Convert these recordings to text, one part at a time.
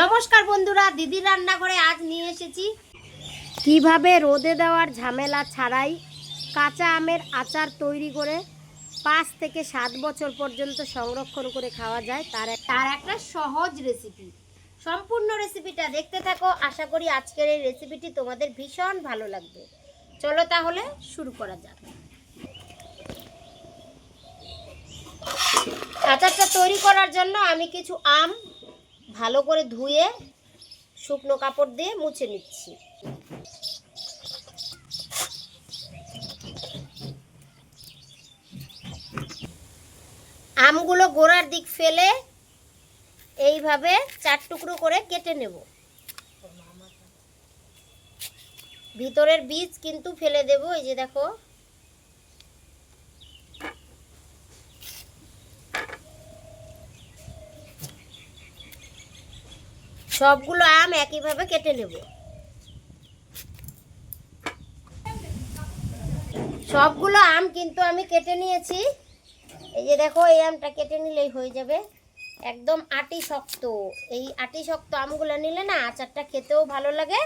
নমস্কার বন্ধুরা, দিদির রান্নাঘরে আজ নিয়ে এসেছি। কীভাবে রোদে দেওয়ার ঝামেলা ছাড়াই কাঁচা আমের আচার তৈরি করে পাঁচ থেকে সাত বছর পর্যন্ত সংরক্ষণ করে খাওয়া যায়, তার তার একটা সহজ রেসিপি সম্পূর্ণ রেসিপিটা দেখতে থাকো, আশা করি আজকের এই রেসিপিটি তোমাদের ভীষণ ভালো লাগবে। চলো তাহলে শুরু করা যাক। আচারটা তৈরি করার জন্য আমি কিছু আম ভালো করে ধুয়ে শুকনো কাপড় দিয়ে মুছে নিচ্ছি। আমগুলো গোড়ার দিক ফেলে এইভাবে চার টুকরো করে কেটে নেব। ভিতরের বীজ কিন্তু ফেলে দেব, এই যে দেখো। সবগুলো আম একইভাবে কেটে নেব। সবগুলো আম কিন্তু আমি কেটে নিয়েছি। এই যে দেখো, এই আমটা কেটে নিলেই হয়ে যাবে। একদম আটি শক্ত। এই আটি শক্ত আমগুলো নিলে না আচারটা খেতেও ভালো লাগে।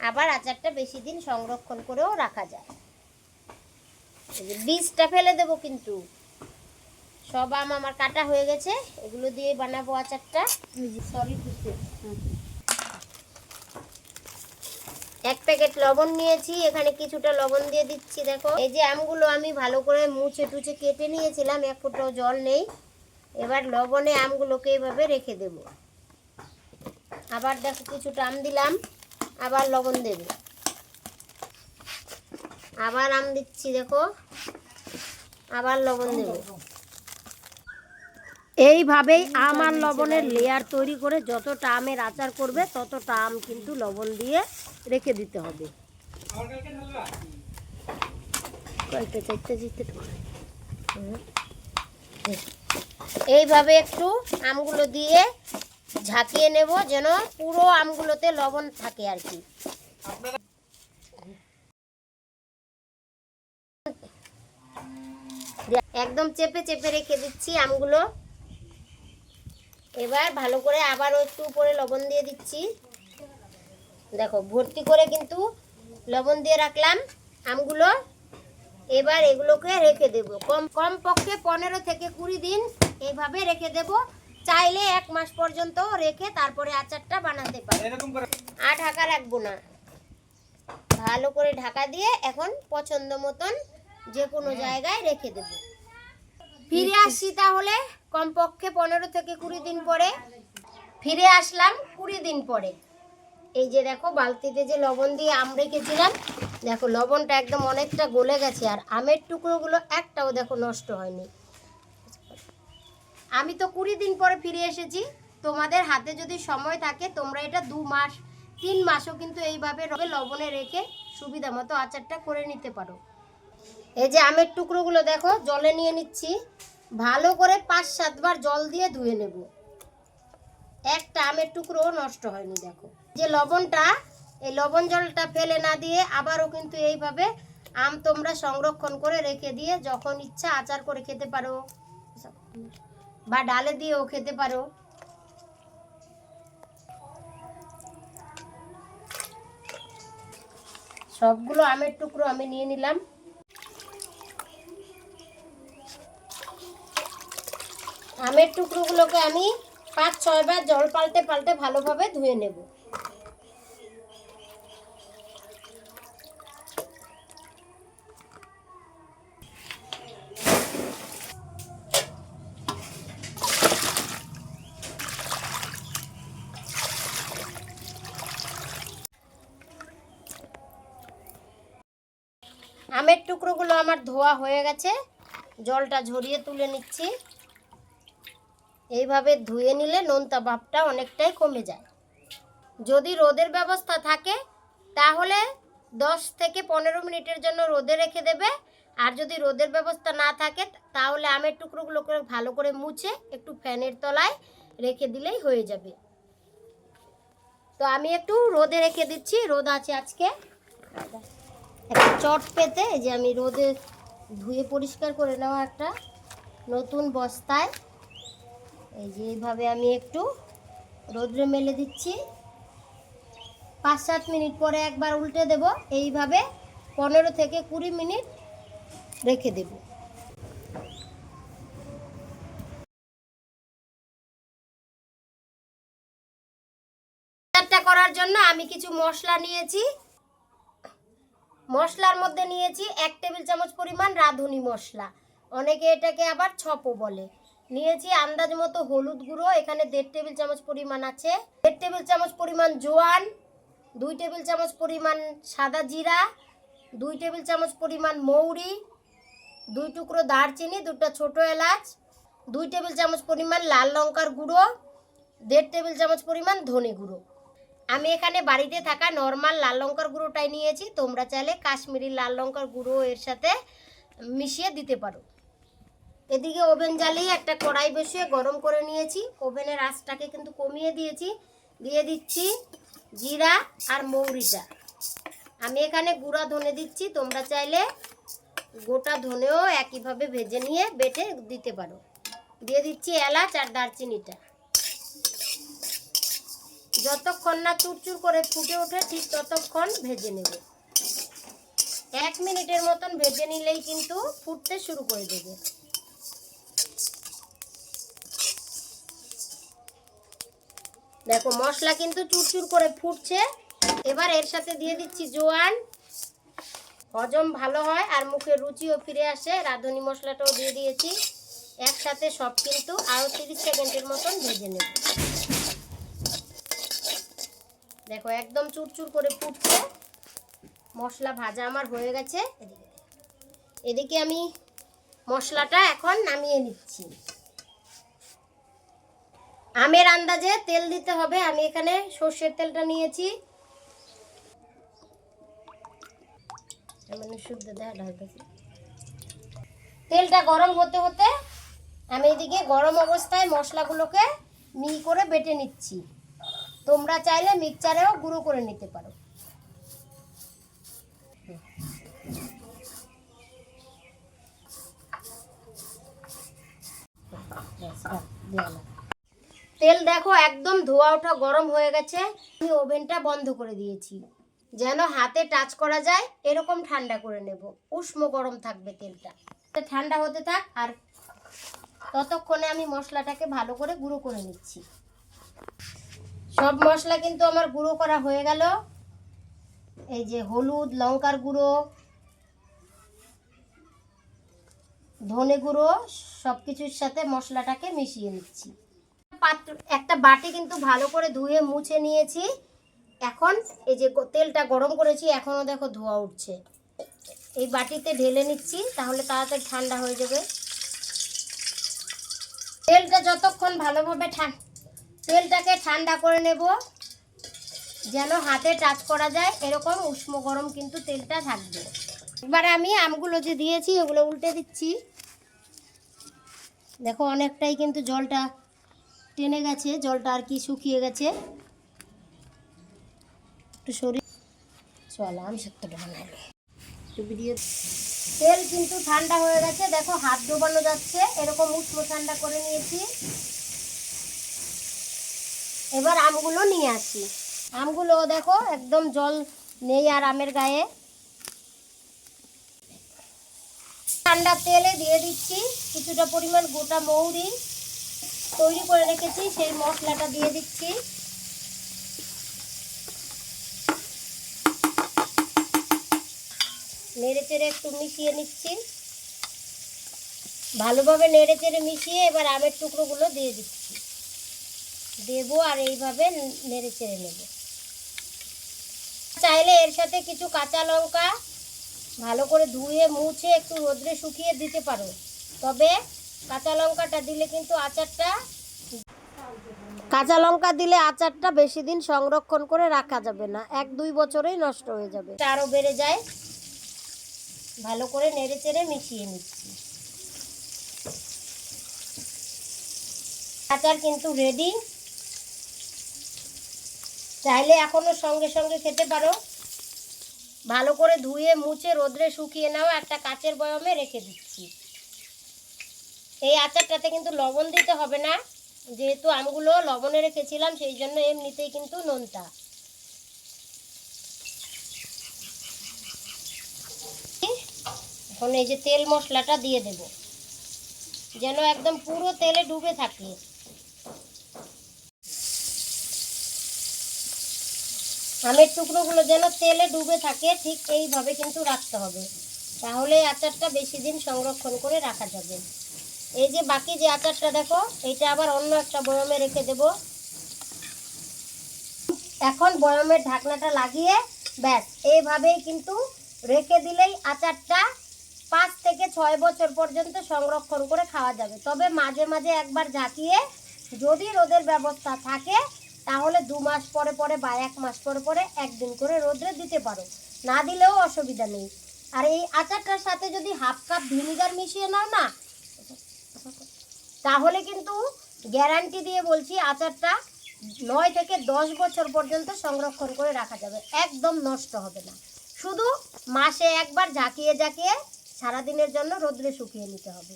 আবার আচারটা বেশি দিন সংরক্ষণ করেও রাখা যায়। বীজটা ফেলে দেবো কিন্তু। সব আম আমার কাটা হয়ে গেছে, এগুলো দিয়ে বানাবো আচারটা। সরি এক প্যাকেট লবণ নিয়েছি, এখানে কিছুটা লবণ দিয়ে দিচ্ছি, দেখো। এই যে আমগুলো আমি ভালো করে মুছে টুছে কেটে নিয়েছিলাম, এক ফুটাও জল নেই। এবার লবণে আমগুলোকে এইভাবে রেখে দেব। আবার দেখো কিছুটা আম দিলাম, আবার লবণ দেব। আবার আম দিচ্ছি, দেখো। আবার লবণ দেব। এইভাবেই আম আর লবণের লেয়ার তৈরি করে যতটা আমের আচার করবে ততটা আম কিন্তু লবণ দিয়ে রেখে দিতে হবে। কয়েকটা চারটে জিতে এইভাবে একটু আমগুলো দিয়ে ঝাঁকিয়ে নেব যেন পুরো আমগুলোতে লবণ থাকে আর কি। একদম চেপে চেপে রেখে দিচ্ছি আমগুলো। এবার ভালো করে আবারও একটু উপরে লবণ দিয়ে দিচ্ছি। দেখো ভর্তি করে কিন্তু লবণ দিয়ে রাখলাম আমগুলো। এবার এগুলোকে রেখে দেব। কম কম পক্ষে পনেরো থেকে কুড়ি দিন এইভাবে রেখে দেব। চাইলে এক মাস পর্যন্ত রেখে তারপরে আচারটা বানাতে পারি আর ঢাকা রাখব না। ভালো করে ঢাকা দিয়ে এখন পছন্দ মতন যে কোনো জায়গায় রেখে দেব। ফিরে আসছি তাহলে কমপক্ষে পনেরো থেকে কুড়ি দিন পরে। ফিরে আসলাম কুড়ি দিন পরে। এই যে দেখো বালতিতে যে লবণ দিয়ে আম রেখেছিলাম দেখো লবণটা একদম অনেকটা গলে গেছে আর আমের টুকরোগুলো একটাও দেখো নষ্ট হয়নি। আমি তো কুড়ি দিন পরে ফিরে এসেছি। তোমাদের হাতে যদি সময় থাকে তোমরা এটা দু মাস তিন মাসও কিন্তু এইভাবে রবে লবণে রেখে সুবিধা মতো আচারটা করে নিতে পারো। এই যে আমের টুকরোগুলো দেখো জলে নিয়ে নিচ্ছি। ভালো করে পাঁচ সাতবার জল দিয়ে ধুয়ে নেব। একটা আমের টুকরো নষ্ট হয়নি, দেখো। যে লবণটা, এই লবণ জলটা ফেলে না দিয়ে আবারও কিন্তু এইভাবে আম তোমরা সংরক্ষণ করে রেখে দিয়ে যখন ইচ্ছা আচার করে খেতে পারো, বা ডালে দিয়েও খেতে পারো। সবগুলো আমের টুকরো আমি নিয়ে নিলাম। আমের টুকরোগুলোকে আমি পাঁচ ছয়বার জল পাল্টে পাল্টে ভালোভাবে ধুয়ে নেব। আমের টুকরোগুলো আমার ধোয়া হয়ে গেছে। জলটা ঝরিয়ে তুলে নিচ্ছি। এইভাবে ধুয়ে নিলে নোনতা ভাবটা অনেকটাই কমে যায়। যদি রোদের ব্যবস্থা থাকে, তাহলে দশ থেকে পনেরো মিনিটের জন্য রোদে রেখে দেবে। আর যদি রোদের ব্যবস্থা না থাকে, তাহলে আমের টুকরোগুলোকে ভালো করে মুছে একটু ফ্যানের তলায় রেখে দিলেই হয়ে যাবে। তো আমি একটু রোদে রেখে দিচ্ছি। রোদ আছে আজকে। একটা চট পেতে যে আমি রোদে ধুয়ে পরিষ্কার করে নেওয়া একটা নতুন বস্তায় এই যে এইভাবে আমি একটু রোদ্রে মেলে দিচ্ছি। পাঁচ সাত মিনিট পরে একবার উল্টে দেব, এইভাবে পনেরো থেকে কুড়ি মিনিট রেখে দেব। করার জন্য আমি কিছু মশলা নিয়েছি। মশলার মধ্যে নিয়েছি এক টেবিল চামচ পরিমাণ রাঁধুনি মশলা। অনেকে এটাকে আবার ছপও বলে। নিয়েছি আন্দাজ মতো হলুদ গুঁড়ো, এখানে দেড় টেবিল চামচ পরিমাণ আছে। দেড় টেবিল চামচ পরিমাণ জোয়ান, দুই টেবিল চামচ পরিমাণ সাদা জিরা, দুই টেবিল চামচ পরিমাণ মৌরি, দুই টুকরো দারচিনি, দুটো ছোট এলাচ, দুই টেবিল চামচ পরিমাণ লাল লঙ্কার গুঁড়ো, দেড় টেবিল চামচ পরিমাণ ধনে গুঁড়ো। আমি এখানে বাড়িতে থাকা নর্মাল লাল লঙ্কার গুঁড়োটাই নিয়েছি, তোমরা চাইলে কাশ্মীরি লাল লঙ্কার গুঁড়ো এর সাথে মিশিয়ে দিতে পারো। এদিকে ওভেন জ্বালিয়ে একটা কড়াই বসিয়ে গরম করে নিয়েছি। ওভেনের আঁচটাকে কিন্তু কমিয়ে দিয়েছি। দিয়ে দিচ্ছি জিরা আর মৌরিটা আমি এখানে গুঁড়া ধনে দিচ্ছি। তোমরা চাইলে গোটা ধনেও একইভাবে ভেজে নিয়ে বেটে দিতে পারো। দিয়ে দিচ্ছি এলাচ আর দারচিনিটা। যতক্ষণ না চুরচুর করে ফুটে ওঠে, ঠিক ততক্ষণ ভেজে নেবে। এক মিনিটের মতন ভেজে নিলেই কিন্তু ফুটতে শুরু করে দেবে। দেখো, মশলা কিন্তু চুরচুর করে ফুটছে। এবার এর সাথে দিয়ে দিচ্ছি জোয়ান। হজম ভালো হয় আর মুখে রুচিও ফিরে আসে। রাঁধুনি মশলাটাও দিয়ে দিয়েছি। একসাথে সব কিন্তু আরও তিরিশ সেকেন্ডের মতন ভেজে নেব। দেখো, একদম চুরচুর করে ফুটছে। মশলা ভাজা আমার হয়ে গেছে। এদিকে এদিকে আমি মশলাটা এখন নামিয়ে নিচ্ছি। আমের আন্দাজে তেল দিতে হবে। আমি এখানে সর্ষের তেলটা নিয়েছি। মানে। তেলটা গরম হতে হতে আমি এদিকে গরম অবস্থায় মশলাগুলোকে মিহি করে বেটে নিচ্ছি। তোমরা চাইলে মিক্সচারেও গুঁড়ো করে নিতে পারো। তেল দেখো একদম ধোয়া ওঠা গরম হয়ে গেছে। আমি ওভেনটা বন্ধ করে দিয়েছি। যেন হাতে টাচ করা যায়, এরকম ঠান্ডা করে নেব। উষ্ণ গরম থাকবে তেলটা। ঠান্ডা হতে থাক, আর ততক্ষণে আমি মশলাটাকে ভালো করে গুঁড়ো করে নিচ্ছি। সব মশলা কিন্তু আমার গুঁড়ো করা হয়ে গেল। এই যে হলুদ, লঙ্কার গুঁড়ো, ধনে গুঁড়ো সব কিছুর সাথে মশলাটাকে মিশিয়ে নিচ্ছি। পাত্র একটা বাটি কিন্তু ভালো করে ধুয়ে মুছে নিয়েছি। এখন এই যে তেলটা গরম করেছি, এখনও দেখো ধোয়া উঠছে। এই বাটিতে ঢেলে নিচ্ছি, তাহলে তাড়াতাড়ি ঠান্ডা হয়ে যাবে। তেলটা যতক্ষণ ভালোভাবে তেলটাকে ঠান্ডা করে নেব, যেন হাতে টাচ করা যায়, এরকম উষ্ণ গরম কিন্তু তেলটা থাকবে। এবার আমি আমগুলো যে দিয়েছি ওগুলো উল্টে দিচ্ছি। দেখো অনেকটাই কিন্তু জলটা টেনে গেছে, জলটা আর কি শুকিয়ে গেছে। একটু শরীর চল, আমি সত্যটা বানাবো। ভিডিও তেল কিন্তু ঠান্ডা হয়ে গেছে, দেখো হাত ডোবানো যাচ্ছে, এরকম উষ্ণ ঠান্ডা করে নিয়েছি। এবার আমগুলো নিয়ে আসি। আমগুলো দেখো, একদম জল নেই আর আমের গায়ে। ঠান্ডা তেলে দিয়ে দিচ্ছি, কিছুটা পরিমাণ গোটা মৌরি। তৈরি করে রেখেছি, সেই মশলাটা দিয়ে দিচ্ছি। নেড়ে চেড়ে একটু মিশিয়ে নিচ্ছি। ভালোভাবে নেড়ে চেড়ে মিশিয়ে এবার আমের টুকরোগুলো দিয়ে দিচ্ছি। দেবো আর এইভাবে নেড়ে চেড়ে নেব। চাইলে এর সাথে কিছু কাঁচা লঙ্কা ভালো করে ধুয়ে, মুছে একটু রোদ্রে শুকিয়ে দিতে পারো। তবে কাঁচা লঙ্কাটা দিলে কিন্তু আচারটা কাঁচা লঙ্কা দিলে আচারটা বেশি দিন সংরক্ষণ করে রাখা যাবে না। এক, দুই বছরেই নষ্ট হয়ে যাবে। আরও বেড়ে যায়। ভালো করে নেড়ে চেড়ে মিশিয়ে নিচ্ছি। আচার কিন্তু রেডি চাইলে এখনও সঙ্গে সঙ্গে খেতে পারো। ভালো করে ধুয়ে, মুছে, রোদ্রে শুকিয়ে নাও। একটা কাচের বয়মে রেখে দিচ্ছি। এই আচারটাতে কিন্তু লবণ দিতে হবে না। যেহেতু আমগুলো লবণে রেখেছিলাম, সেই জন্য এমনিতেই কিন্তু নোনতা এখন এই যে তেল মশলাটা দিয়ে দেব। যেন একদম পুরো তেলে ডুবে থাকে। আমের টুকরোগুলো যেন তেলে ডুবে থাকে, ঠিক এইভাবে কিন্তু রাখতে হবে। তাহলে আচারটা বেশি দিন সংরক্ষণ করে রাখা যাবে। এই যে বাকি যে আচারটা দেখো এটা আবার অন্য একটা বয়মে রেখে দেব। এখন বয়মের ঢাকনাটা লাগিয়ে, ব্যাস, এইভাবেই কিন্তু রেখে দিলেই আচারটা পাঁচ থেকে ছয় বছর পর্যন্ত সংরক্ষণ করে খাওয়া যাবে। তবে মাঝে মাঝে একবার ঝাঁকিয়ে যদি রোদের ব্যবস্থা থাকে, তাহলে দু মাস পরে পরে বা এক মাস পরে পরে একদিন করে রোদ্রে দিতে পারো। না দিলেও অসুবিধা নেই। আর এই আচারটার সাথে যদি হাফ কাপ ভিনিগার মিশিয়ে নাও না তাহলে কিন্তু গ্যারান্টি দিয়ে বলছি আচারটা নয় থেকে দশ বছর পর্যন্ত সংরক্ষণ করে রাখা যাবে। একদম নষ্ট হবে না। শুধু মাসে একবার ঝাঁকিয়ে ঝাঁকিয়ে সারাদিনের জন্য রোদ্রে শুকিয়ে নিতে হবে।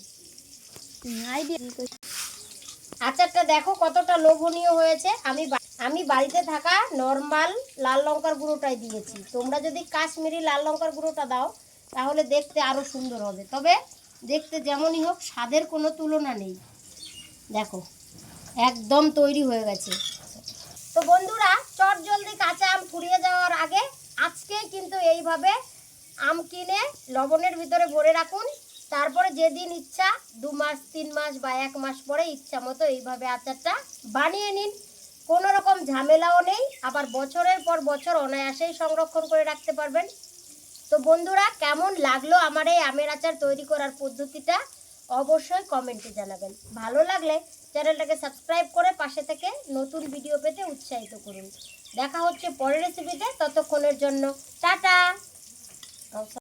আচারটা দেখো কতটা লোভনীয় হয়েছে। আমি আমি বাড়িতে থাকা নর্মাল লাল লঙ্কার গুঁড়োটাই দিয়েছি। তোমরা যদি কাশ্মীরি লাল লঙ্কার গুঁড়োটা দাও, তাহলে দেখতে আরও সুন্দর হবে। তবে দেখতে যেমনই হোক, স্বাদের কোনো তুলনা নেই। দেখো, একদম তৈরি হয়ে গেছে। তো বন্ধুরা চট জলদি কাঁচা আম ফুরিয়ে যাওয়ার আগে আজকেই কিন্তু এইভাবে আম কিনে লবণের ভিতরে ভরে রাখুন। তারপরে যেদিন ইচ্ছা, দু মাস, তিন মাস বা এক মাস পরে ইচ্ছা মতো এইভাবে আচারটা বানিয়ে নিন। কোনো রকম ঝামেলাও নেই, আবার বছরের পর বছর অনায়াসেই সংরক্ষণ করে রাখতে পারবেন। তো বন্ধুরা, কেমন লাগল আমার এই আমের আচার তৈরি করার পদ্ধতিটা? অবশ্যই কমেন্টে জানাবেন। ভালো লাগলে চ্যানেলটাকে সাবস্ক্রাইব করে পাশে থেকে নতুন ভিডিও পেতে উৎসাহিত করুন। দেখা হচ্ছে পরের রেসিপিতে ততক্ষণের জন্য টাটা!